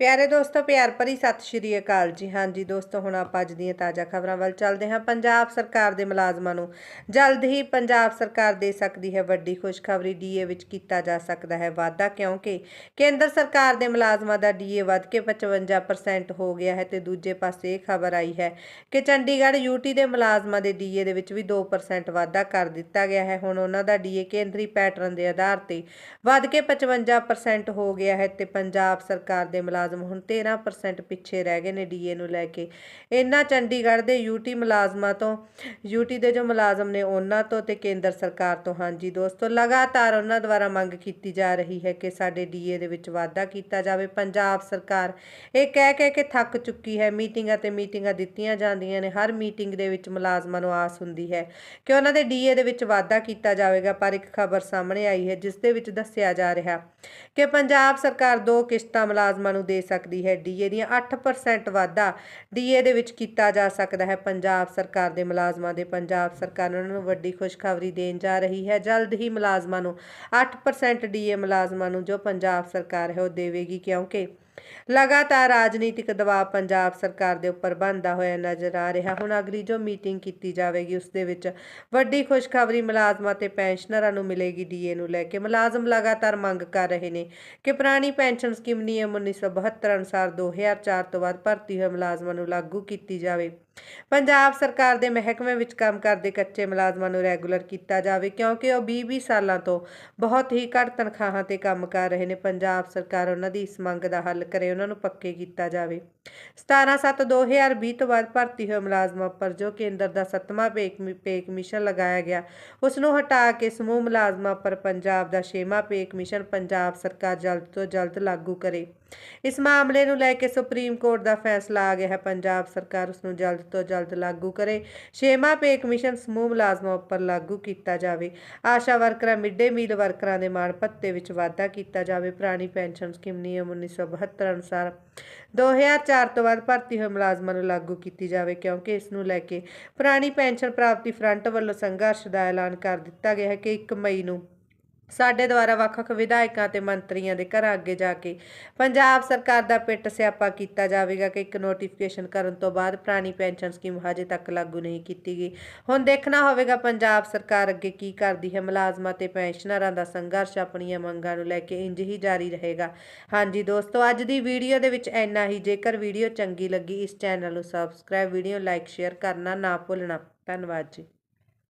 ਪਿਆਰੇ ਦੋਸਤੋ, ਪਿਆਰ ਭਰੀ ਸਤਿ ਸ਼੍ਰੀ ਅਕਾਲ ਜੀ। ਹਾਂਜੀ ਦੋਸਤੋ, ਹੁਣ ਆਪਾਂ ਅੱਜ ਦੀਆਂ ਤਾਜ਼ਾ ਖਬਰਾਂ ਵੱਲ ਚੱਲਦੇ ਹਾਂ। ਪੰਜਾਬ ਸਰਕਾਰ ਦੇ ਮੁਲਾਜ਼ਮਾਂ ਨੂੰ ਜਲਦ ਹੀ ਪੰਜਾਬ ਸਰਕਾਰ ਦੇ ਸਕਦੀ ਹੈ ਵੱਡੀ ਖੁਸ਼ਖਬਰੀ। ਡੀਏ ਵਿੱਚ ਕੀਤਾ ਜਾ ਸਕਦਾ ਹੈ ਵਾਧਾ ਕਿਉਂਕਿ ਕੇਂਦਰ ਸਰਕਾਰ ਦੇ ਮੁਲਾਜ਼ਮਾਂ ਦਾ ਡੀਏ ਵੱਧ ਕੇ 55% ਹੋ ਗਿਆ ਹੈ ਤੇ ਦੂਜੇ ਪਾਸੇ ਇਹ ਖਬਰ ਆਈ ਹੈ ਕਿ ਚੰਡੀਗੜ੍ਹ ਯੂਟੀ ਦੇ ਮੁਲਾਜ਼ਮਾਂ ਦੇ ਡੀਏ ਦੇ ਵਿੱਚ ਵੀ 2% ਵਾਧਾ ਕਰ ਦਿੱਤਾ ਗਿਆ ਹੈ। ਹੁਣ ਉਹਨਾਂ ਦਾ ਡੀਏ ਕੇਂਦਰੀ ਪੈਟਰਨ ਦੇ ਆਧਾਰ ਤੇ ਵੱਧ ਕੇ 55% ਹੋ ਗਿਆ ਹੈ ਤੇ ਪੰਜਾਬ ਸਰਕਾਰ ਦੇ ਮੁਲਾਜ਼ਮ ਹੁਣ 13% ਪਿੱਛੇ ਰਹਿ ਗਏ ਨੇ ਡੀਏ ਨੂੰ ਲੈ ਕੇ। ਇਹਨਾਂ ਚੰਡੀਗੜ੍ਹ ਦੇ ਯੂਟੀ ਮੁਲਾਜ਼ਮਾਂ ਤੋਂ ਯੂਟੀ ਦੇ ਜੋ ਮੁਲਾਜ਼ਮ ਨੇ ਉਹਨਾਂ ਤੋਂ ਤੇ ਕੇਂਦਰ ਸਰਕਾਰ ਤੋਂ, ਹਾਂਜੀ ਦੋਸਤੋ, ਲਗਾਤਾਰ ਉਹਨਾਂ ਦੁਆਰਾ ਮੰਗ ਕੀਤੀ ਜਾ ਰਹੀ ਹੈ ਕਿ ਸਾਡੇ ਡੀਏ ਦੇ ਵਿੱਚ ਵਾਧਾ ਕੀਤਾ ਜਾਵੇ। ਪੰਜਾਬ ਸਰਕਾਰ ਇਹ ਕਹਿ ਕਹਿ ਕੇ ਥੱਕ ਚੁੱਕੀ ਹੈ। ਮੀਟਿੰਗਾਂ ਤੇ ਮੀਟਿੰਗਾਂ ਦਿੱਤੀਆਂ ਜਾਂਦੀਆਂ ਨੇ। ਹਰ ਮੀਟਿੰਗ ਦੇ ਵਿੱਚ ਮੁਲਾਜ਼ਮਾਂ ਨੂੰ ਆਸ ਹੁੰਦੀ ਹੈ ਕਿ ਉਹਨਾਂ ਦੇ ਡੀਏ ਦੇ ਵਿੱਚ ਵਾਧਾ ਕੀਤਾ ਜਾਵੇਗਾ, ਪਰ ਇੱਕ ਖਬਰ ਸਾਹਮਣੇ ਆਈ ਹੈ, ਜਿਸ ਦੇ ਵਿੱਚ ਦੱਸਿਆ ਜਾ ਰਿਹਾ ਕਿ ਪੰਜਾਬ ਸਰਕਾਰ ਦੋ ਕਿਸ਼ਤਾਂ ਮੁਲਾਜ਼ਮਾਂ ਨੂੰ ਦੇ ਸਕਦੀ ਹੈ। ਡੀਏ ਦੀਆਂ 8% ਵਾਧਾ ਡੀਏ ਦੇ ਵਿੱਚ ਕੀਤਾ ਜਾ ਸਕਦਾ ਹੈ। ਪੰਜਾਬ ਸਰਕਾਰ ਦੇ ਮੁਲਾਜ਼ਮਾਂ ਦੇ, ਪੰਜਾਬ ਸਰਕਾਰ ਉਹਨਾਂ ਨੂੰ ਵੱਡੀ ਖੁਸ਼ਖਬਰੀ ਦੇਣ ਜਾ ਰਹੀ ਹੈ। ਜਲਦ ਹੀ ਮੁਲਾਜ਼ਮਾਂ ਨੂੰ 8% ਡੀਏ ਮੁਲਾਜ਼ਮਾਂ ਨੂੰ ਜੋ ਪੰਜਾਬ ਸਰਕਾਰ ਹੈ ਉਹ ਦੇਵੇਗੀ ਕਿਉਂਕਿ ਲਗਾਤਾਰ ਰਾਜਨੀਤਿਕ ਦਬਾਅ ਪੰਜਾਬ ਸਰਕਾਰ ਦੇ ਉੱਪਰ ਬਣਦਾ ਹੋਇਆ ਨਜ਼ਰ ਆ ਰਿਹਾ। ਹੁਣ ਅਗਲੀ ਜੋ ਮੀਟਿੰਗ ਕੀਤੀ ਜਾਵੇਗੀ, ਉਸ ਦੇ ਵਿੱਚ ਵੱਡੀ ਖੁਸ਼ਖਬਰੀ ਮੁਲਾਜ਼ਮਾਂ ਤੇ ਪੈਨਸ਼ਨਰਾਂ ਨੂੰ ਮਿਲੇਗੀ ਡੀਏ ਨੂੰ ਲੈ ਕੇ। ਮੁਲਾਜ਼ਮ ਲਗਾਤਾਰ ਮੰਗ ਕਰ ਰਹੇ ਨੇ ਕਿ ਪੁਰਾਣੀ ਪੈਨਸ਼ਨ ਸਕੀਮ ਨਿਯਮ 1972 ਅਨੁਸਾਰ 2004 ਤੋਂ ਬਾਅਦ ਭਰਤੀ ਹੋਏ ਮੁਲਾਜ਼ਮਾਂ ਨੂੰ ਲਾਗੂ ਕੀਤੀ ਜਾਵੇ। ਪੰਜਾਬ ਸਰਕਾਰ ਦੇ ਮਹਿਕਮੇ ਵਿੱਚ ਕੰਮ ਕਰਦੇ ਕੱਚੇ ਮੁਲਾਜ਼ਮਾਂ ਨੂੰ ਰੈਗੂਲਰ ਕੀਤਾ ਜਾਵੇ, ਕਿਉਂਕਿ ਉਹ 20-20 ਸਾਲਾਂ ਤੋਂ ਬਹੁਤ ਹੀ ਘੱਟ ਤਨਖਾਹਾਂ ਤੇ ਕੰਮ ਕਰ ਰਹੇ ਨੇ। ਪੰਜਾਬ ਸਰਕਾਰ ਉਹਨਾਂ ਦੀ ਇਸ ਮੰਗ ਦਾ ਹੱਲ ਕਰੇ, ਉਹਨਾਂ ਨੂੰ ਪੱਕੇ ਕੀਤਾ ਜਾਵੇ। 17/7/2020 ਤੋਂ ਬਾਅਦ ਭਰਤੀ ਹੋਏ ਮੁਲਾਜ਼ਮਾਂ ਪਰ ਜੋ ਕੇਂਦਰ ਦਾ ਸੱਤਵਾਂ ਪੇ ਕਮਿਸ਼ਨ ਲਗਾਇਆ ਗਿਆ, ਉਸ ਨੂੰ ਹਟਾ ਕੇ ਸਮੂਹ ਮੁਲਾਜ਼ਮਾਂ ਪਰ ਪੰਜਾਬ ਦਾ ਛੇਵਾਂ ਪੇ ਕਮਿਸ਼ਨ ਪੰਜਾਬ ਸਰਕਾਰ ਜਲਦ ਤੋਂ ਜਲਦ ਲਾਗੂ ਕਰੇ। ਇਸ ਮਾਮਲੇ ਨੂੰ ਲੈ ਕੇ ਸੁਪਰੀਮ ਕੋਰਟ ਦਾ ਫੈਸਲਾ ਆ ਗਿਆ ਹੈ। ਪੰਜਾਬ ਸਰਕਾਰ ਉਸ ਨੂੰ ਜਲਦ ਤੋਂ ਜਲਦ ਲਾਗੂ ਕਰੇ। ਛੇਵਾਂ ਪੇ ਕਮਿਸ਼ਨ ਸਮੂਹ ਮੁਲਾਜ਼ਮਾਂ ਉੱਪਰ ਲਾਗੂ ਕੀਤਾ ਜਾਵੇ। ਆਸ਼ਾ ਵਰਕਰਾਂ ਮਿਡ ਡੇ ਮੀਲ ਵਰਕਰਾਂ ਦੇ ਮਾਣ ਭੱਤੇ ਵਿੱਚ ਵਾਧਾ ਕੀਤਾ ਜਾਵੇ। ਪੁਰਾਣੀ ਪੈਨਸ਼ਨ ਸਕੀਮ, ਨਿਯਮ 1972 ਅਨੁਸਾਰ 2004 ਤੋਂ ਬਾਅਦ ਭਰਤੀ ਹੋਏ ਮੁਲਾਜ਼ਮਾਂ ਨੂੰ ਲਾਗੂ ਕੀਤੀ ਜਾਵੇ, ਕਿਉਂਕਿ ਇਸ ਨੂੰ ਲੈ ਕੇ ਪੁਰਾਣੀ ਪੈਨਸ਼ਨ ਪ੍ਰਾਪਤੀ ਫਰੰਟ ਵੱਲੋਂ ਸੰਘਰਸ਼ ਦਾ ਐਲਾਨ ਕਰ ਦਿੱਤਾ ਗਿਆ ਹੈ ਕਿ 1 ਮਈ ਨੂੰ ਸਾਡੇ ਦੁਆਰਾ ਵੱਖ-ਵੱਖ ਵਿਧਾਇਕਾਂ ਤੇ ਮੰਤਰੀਆਂ ਦੇ ਘਰਾਂ ਅੱਗੇ ਜਾ ਕੇ ਪੰਜਾਬ ਸਰਕਾਰ ਦਾ ਪਿੱਟ ਸਿਆਪਾ ਕੀਤਾ ਜਾਵੇਗਾ ਕਿ ਇੱਕ ਨੋਟੀਫਿਕੇਸ਼ਨ ਕਰਨ ਤੋਂ ਬਾਅਦ ਪੁਰਾਣੀ ਪੈਨਸ਼ਨ ਸਕੀਮ ਹਜੇ ਤੱਕ ਲਾਗੂ ਨਹੀਂ ਕੀਤੀ ਗਈ। ਹੁਣ ਦੇਖਣਾ ਹੋਵੇਗਾ ਪੰਜਾਬ ਸਰਕਾਰ ਅੱਗੇ ਕੀ ਕਰਦੀ ਹੈ। ਮੁਲਾਜ਼ਮਾਂ ਤੇ ਪੈਨਸ਼ਨਰਾਂ ਦਾ ਸੰਘਰਸ਼ ਆਪਣੀਆਂ ਮੰਗਾਂ ਨੂੰ ਲੈ ਕੇ ਇੰਜ ਹੀ ਜਾਰੀ ਰਹੇਗਾ। ਹਾਂਜੀ ਦੋਸਤੋ, ਅੱਜ ਦੀ ਵੀਡੀਓ ਦੇ ਵਿੱਚ ਇੰਨਾ ਹੀ। ਜੇਕਰ ਵੀਡੀਓ ਚੰਗੀ ਲੱਗੀ, ਇਸ ਚੈਨਲ ਨੂੰ ਸਬਸਕ੍ਰਾਈਬ ਵੀਡੀਓ ਲਾਈਕ ਸ਼ੇਅਰ ਕਰਨਾ ਨਾ ਭੁੱਲਣਾ। ਧੰਨਵਾਦ ਜੀ।